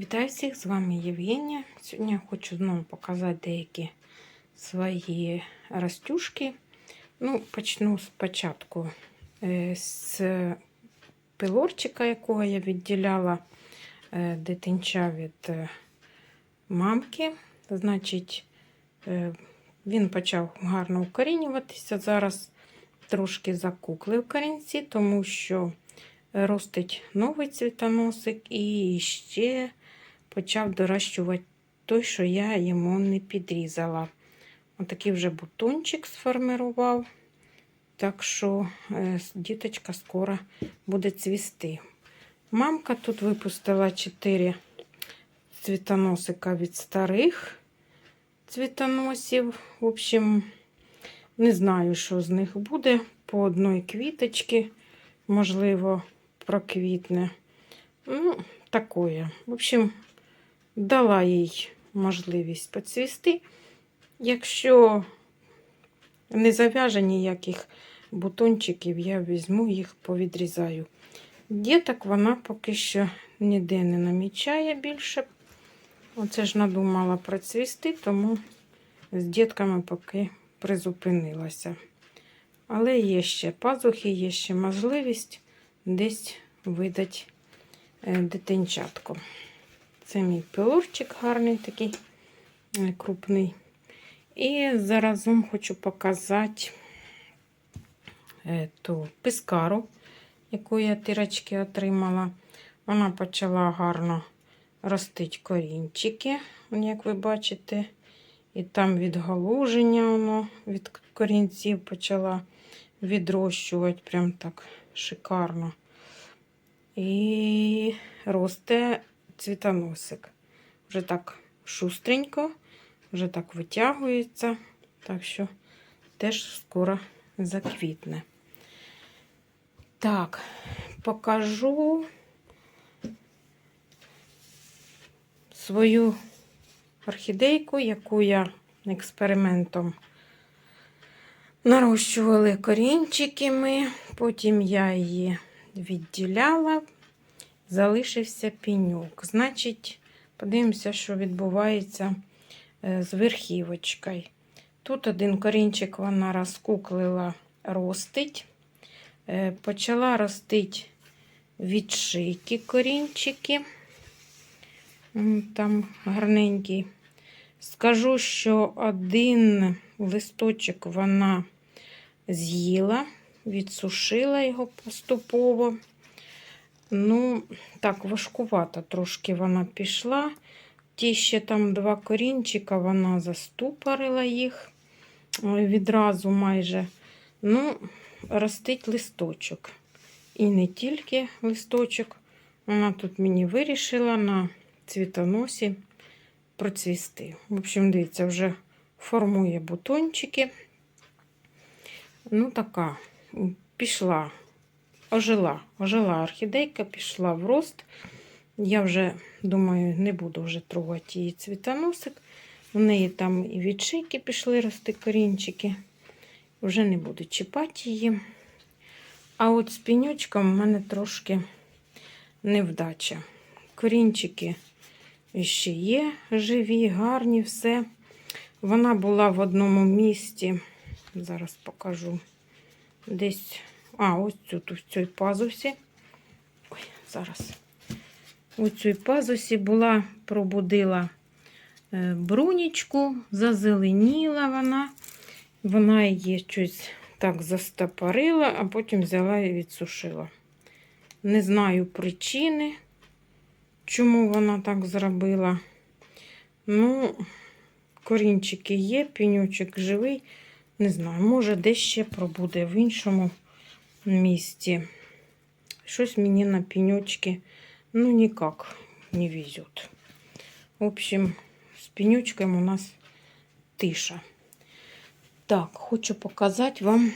Вітаю всіх, з вами Євгенія. Сьогодні я хочу знову показати деякі свої растюшки. Ну, почну спочатку е, з пилорчика, якого я відділяла е, дитинча від е, мамки. Значить, він почав гарно укорінюватися. Зараз трошки закуклив корінці, тому що ростить новий цвітоносик і ще почав доращувати той, що я йому не підрізала. Отакий вже бутончик сформирував. Так що е, діточка скоро буде цвісти. Мамка тут випустила 4 цвітоносика від старих цвітоносів. В общем, не знаю, що з них буде. По одної квіточки, можливо, проквітне. Ну, такое. В общем, дала їй можливість поцвісти. Якщо не зав'яже ніяких бутончиків, я візьму їх, повідрізаю. Діток вона поки що ніде не намічає більше. Оце ж надумала процвісти, тому з дітками поки призупинилася. Але є ще пазухи, є ще можливість десь видать е, дитинчатку. Це мій пилорчик гарний такий крупний. І заразом хочу показати е, ту пискару, яку я тирочки отримала. Вона почала гарно ростити корінчики, як ви бачите. І там відгалуження воно від корінців почала відрощувати прям так шикарно. І росте цвітоносик. Вже так шустренько, вже так витягується, так що теж скоро заквітне. Так, покажу свою орхідейку, яку я експериментом нарощували корінчики ми, потім я її відділяла, залишився піньок. Значить, подивимося, що відбувається е, з верхівочкою. Тут один корінчик вона розкуклила, ростить. Е, Почала ростити від корінчики. Там гарненький. Скажу, що один листочок вона з'їла, відсушила його поступово. Ну, так, важкувато трошки вона пішла. Ті ще там два корінчика, вона заступорила їх відразу майже. Ну, ростить листочок. І не тільки листочок. Вона тут мені вирішила на цвітоносі процвісти. В общем, дивіться, вже формує бутончики. Ну, така, пішла, ожила, ожила орхідейка, пішла в рост. Я вже, думаю, не буду вже трогати її цвітоносик. У неї там і від шийки пішли рости корінчики. Вже не буду чіпати її. А от з пінючком в мене трошки невдача. Корінчики ще є живі, гарні, все. Вона була в одному місці. Зараз покажу. Десь, а, ось тут, в цій пазусі. Ой, зараз. У цій пазусі була, пробудила е, брунічку, зазеленіла вона. Вона її щось так застопорила, а потім взяла і відсушила. Не знаю причини, чому вона так зробила. Ну, корінчики є, пінючок живий. Не знаю, може, десь ще пробуде в іншому місці. Щось мені на пенечки, ну, никак не везет. В общем, з пенечком у нас тиша. Так, хочу показати вам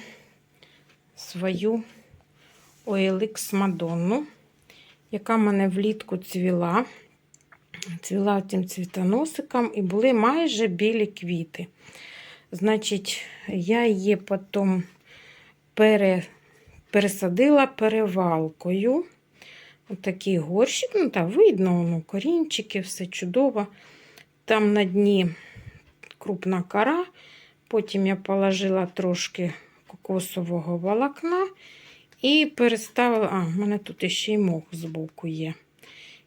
свою OLX Мадонну, яка в мене влітку цвіла. Цвіла цим цвітоносиком і були майже білі квіти. Значить, я її потім пере, пересадила перевалкою. Такий горщик, ну так, видно, воно, корінчики, все чудово. Там на дні крупна кора. Потім я положила трошки кокосового волокна і переставила. А, в мене тут ще й мох збоку є.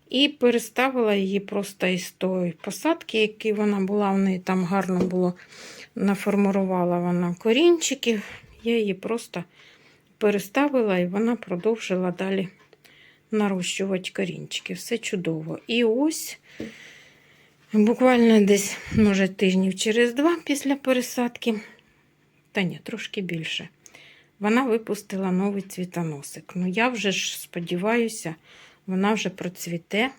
І переставила її просто із тої посадки, які вона була. В неї там гарно було наформувала вона корінчиків. Я її просто переставила і вона продовжила далі нарощувати корінчики. Все чудово. І ось буквально десь, може, тижнів через два після пересадки, та ні, трошки більше, вона випустила новий цвітоносик. Ну, я вже ж сподіваюся, вона вже процвіте,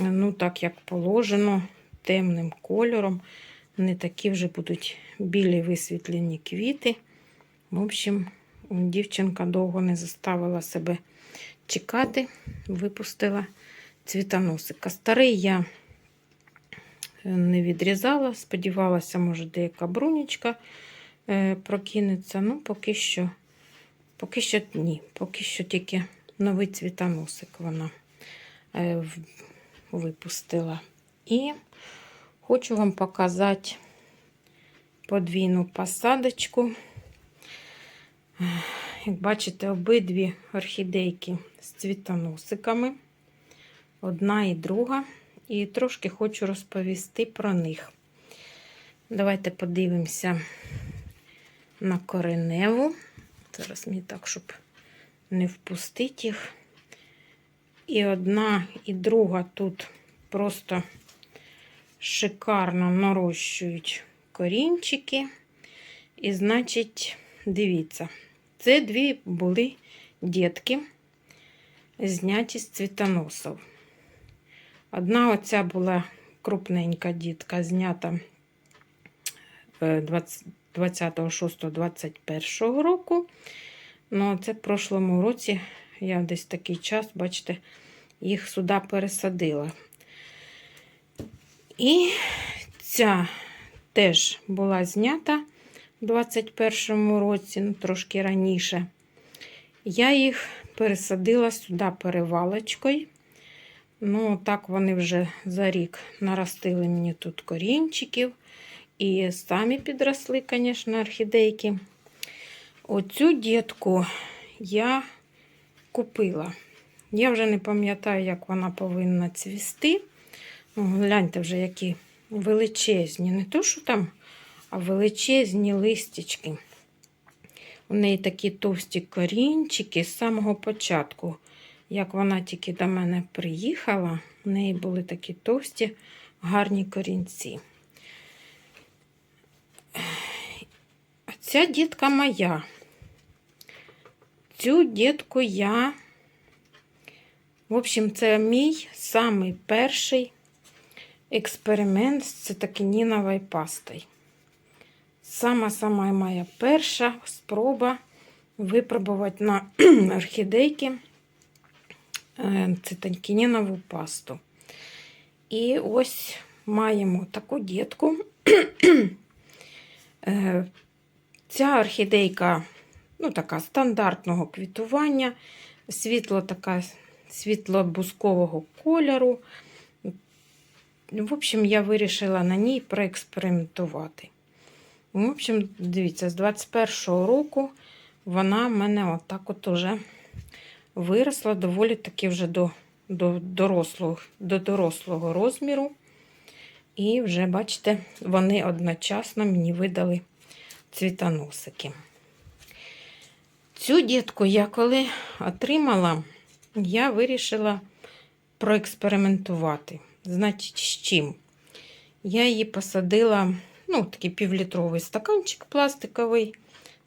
ну, так як положено, темним кольором. Не такі вже будуть білі висвітлені квіти. В общем, дівчинка довго не заставила себе чекати, випустила цвітоносика. Старий я не відрізала, сподівалася, може, деяка брунічка е, прокинеться. Ну, поки що, поки що ні, поки що тільки новий цвітоносик вона е, випустила. І хочу вам показати подвійну посадочку. Як бачите, обидві орхідейки з цвітоносиками. Одна і друга. І трошки хочу розповісти про них. Давайте подивимося на кореневу. Зараз мені так, щоб не впустити їх. І одна, і друга тут просто шикарно нарощують корінчики. І, значить, дивіться, це дві були дітки, зняті з цвітоносів. Одна оця була крупненька дітка, знята е, 26-21 року. Ну, це в прошлому році я десь такий час, бачите, їх сюди пересадила. І ця теж була знята 21 році, ну, трошки раніше. Я їх пересадила сюди перевалочкою. Ну, так вони вже за рік наростили мені тут корінчиків. І самі підросли, звісно, орхідейки. Оцю дітку я купила. Я вже не пам'ятаю, як вона повинна цвісти. Ну, гляньте вже, які величезні. Не то, що там, величезні листячки. У неї такі товсті корінчики з самого початку. Як вона тільки до мене приїхала, у неї були такі товсті, гарні корінці. Ця дітка моя. Цю дітку я, в общем, це мій самий перший експеримент з цитокініновою пастою. Сама-сама моя перша спроба випробувати на орхідейки е, цитокінінову пасту. І ось маємо таку дітку. Е, Ця орхідейка ну, така стандартного квітування, світло така світло-бузкового кольору. В общем, я вирішила на ній проекспериментувати. В общем, дивіться, з 21-го року вона в мене отак от уже виросла доволі таки вже до, до, дорослого, до дорослого розміру. І вже, бачите, вони одночасно мені видали цвітоносики. Цю дітку я коли отримала, я вирішила проекспериментувати. Значить, з чим? Я її посадила, ну, такий півлітровий стаканчик пластиковий,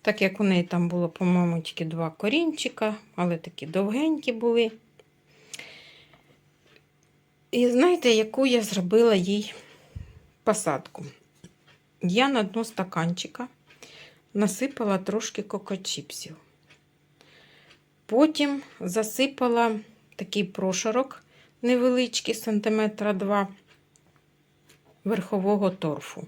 так як у неї там було, по-моєму, тільки два корінчика, але такі довгенькі були. І знаєте, яку я зробила їй посадку? Я на дно стаканчика насипала трошки кокочіпсів. Потім засипала такий прошарок невеличкий, сантиметра 2 верхового торфу.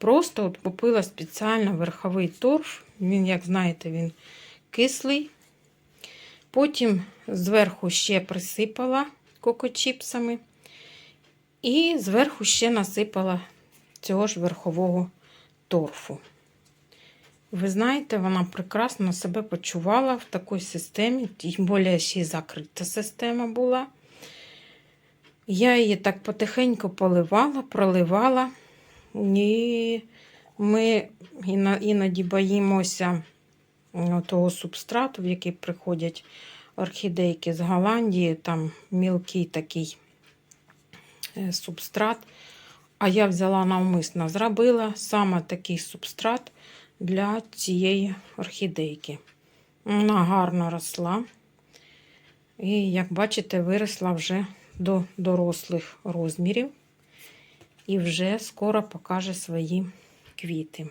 Просто от купила спеціально верховий торф. Він, як знаєте, він кислий. Потім зверху ще присипала кокочіпсами. І зверху ще насипала цього ж верхового торфу. Ви знаєте, вона прекрасно себе почувала в такій системі, тим більше ще й закрита система була. Я її так потихеньку поливала, проливала. І ми іноді боїмося того субстрату, в який приходять орхідейки з Голландії, там мілкий такий е, субстрат. А я взяла навмисно, зробила саме такий субстрат для цієї орхідейки. Вона гарно росла. І, як бачите, виросла вже до дорослих розмірів. І вже скоро покаже свої квіти.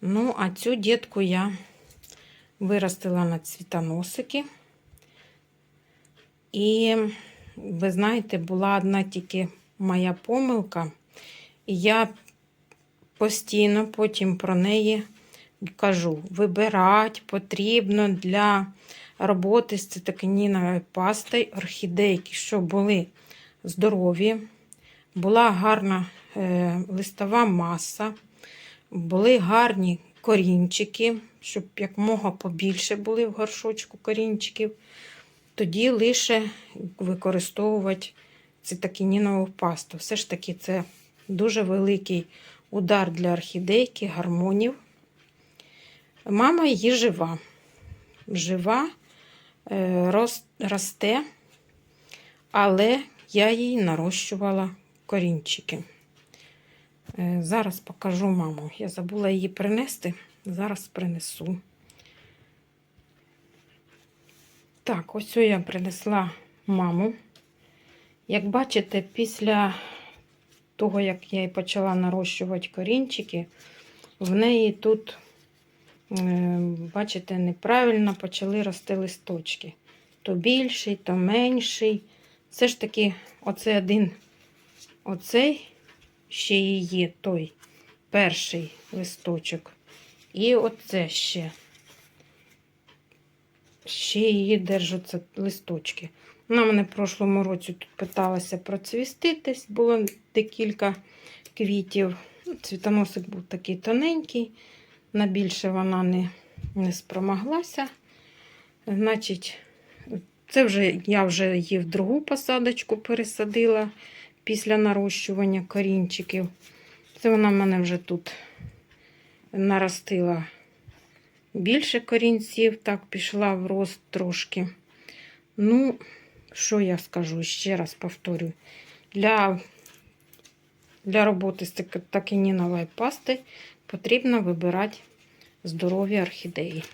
Ну, а цю дітку я виростила на цвітоносики. І, ви знаєте, була одна тільки моя помилка. І я постійно потім про неї кажу: вибирати потрібно для роботи з цитокініновою пастою орхідейки, щоб були здорові, була гарна е, листова маса, були гарні корінчики, щоб якмога побільше були в горшочку корінчиків. Тоді лише використовувати цитокінінову пасту. Все ж таки, це дуже великий удар для орхідейки, гармонів. Мама її жива. Жива, е, рос- росте, але я їй нарощувала корінчики. Е, Зараз покажу маму. Я забула її принести. Зараз принесу. Так, ось я принесла маму. Як бачите, після того, як я їй почала нарощувати корінчики, в неї тут, е, бачите, неправильно почали рости листочки. То більший, то менший. Все ж таки, оце один, оцей ще її той перший листочок. І оце ще. Ще її держаться листочки. Вона мене в прошлому році тут питалася процвіститись, було декілька квітів. Цвітоносик був такий тоненький, на більше вона не, не спромоглася. Значить, це вже я вже її в другу посадочку пересадила після нарощування корінчиків. Це вона в мене вже тут наростила більше корінців, так пішла в рост трошки. Ну, що я скажу, ще раз повторюю. Для, для роботи з такініновою пасти потрібно вибирати здорові орхідеї.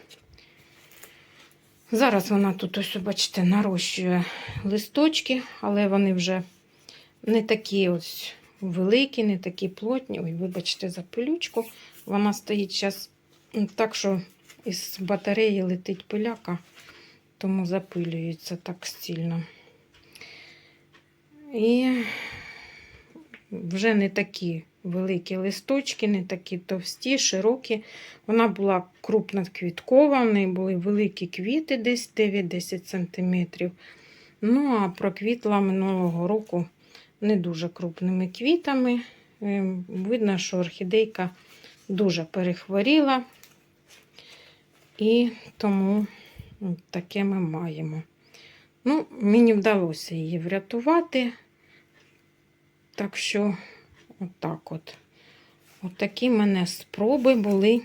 Зараз вона тут, ось, бачите, нарощує листочки, але вони вже не такі ось великі, не такі плотні. Ой, вибачте, за пилючку. Вона стоїть зараз так, що із батареї летить пиляка, тому запилюється так сильно. І вже не такі великі листочки, не такі товсті, широкі. Вона була крупно квіткова, в неї були великі квіти, десь 9-10 см. Ну, а проквітла минулого року не дуже крупними квітами. Ем, Видно, що орхідейка дуже перехворіла, і тому таке ми маємо. Ну, мені вдалося її врятувати. Так що, отак от. Отакі в мене спроби були.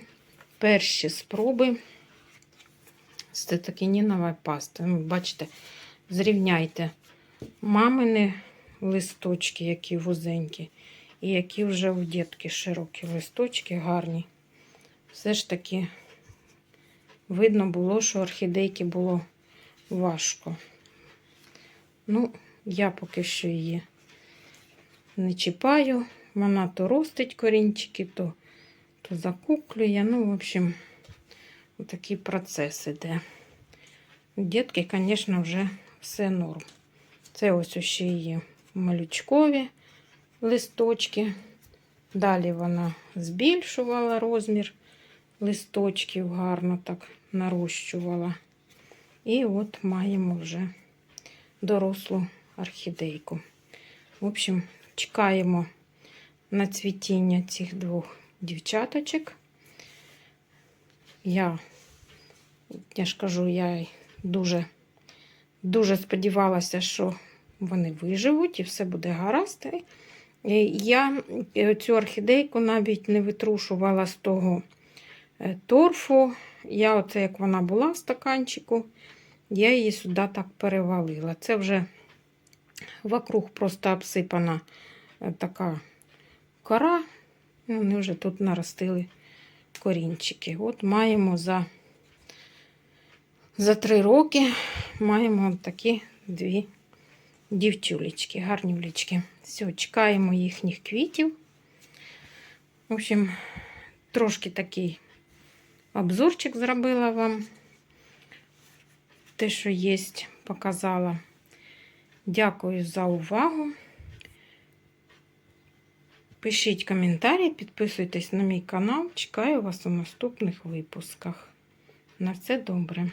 Перші спроби з цитокінінової пасти. Ну, Бачите, зрівняйте мамини листочки, які вузенькі, і які вже у дітки широкі листочки, гарні. Все ж таки видно було, що орхідейки було важко. Ну, я поки що її не чіпаю. Вона то ростить корінчики, то, то закуклює. Ну, в общем, такий процес іде. Дітки, звісно, вже все норм. Це ось ще її малючкові листочки. Далі вона збільшувала розмір листочків, гарно так нарощувала. І от маємо вже дорослу орхідейку. В общем, чекаємо на цвітіння цих двох дівчаточок. Я, я ж кажу, я дуже, дуже сподівалася, що вони виживуть і все буде гаразд. Я е, цю орхідейку навіть не витрушувала з того е, торфу. Я, оце як вона була в стаканчику, я її сюди так перевалила. Це вже вокруг просто обсипана е, така кора. І Вони вже тут наростили корінчики. От маємо за, за три роки маємо такі дві дівчулечки, гарні влічки. Все, чекаємо їхніх квітів. В общем, трошки такий обзорчик зробила вам. Те, що є, показала. Дякую за увагу. Пишіть коментарі, підписуйтесь на мій канал. Чекаю вас у наступних випусках. На все добре.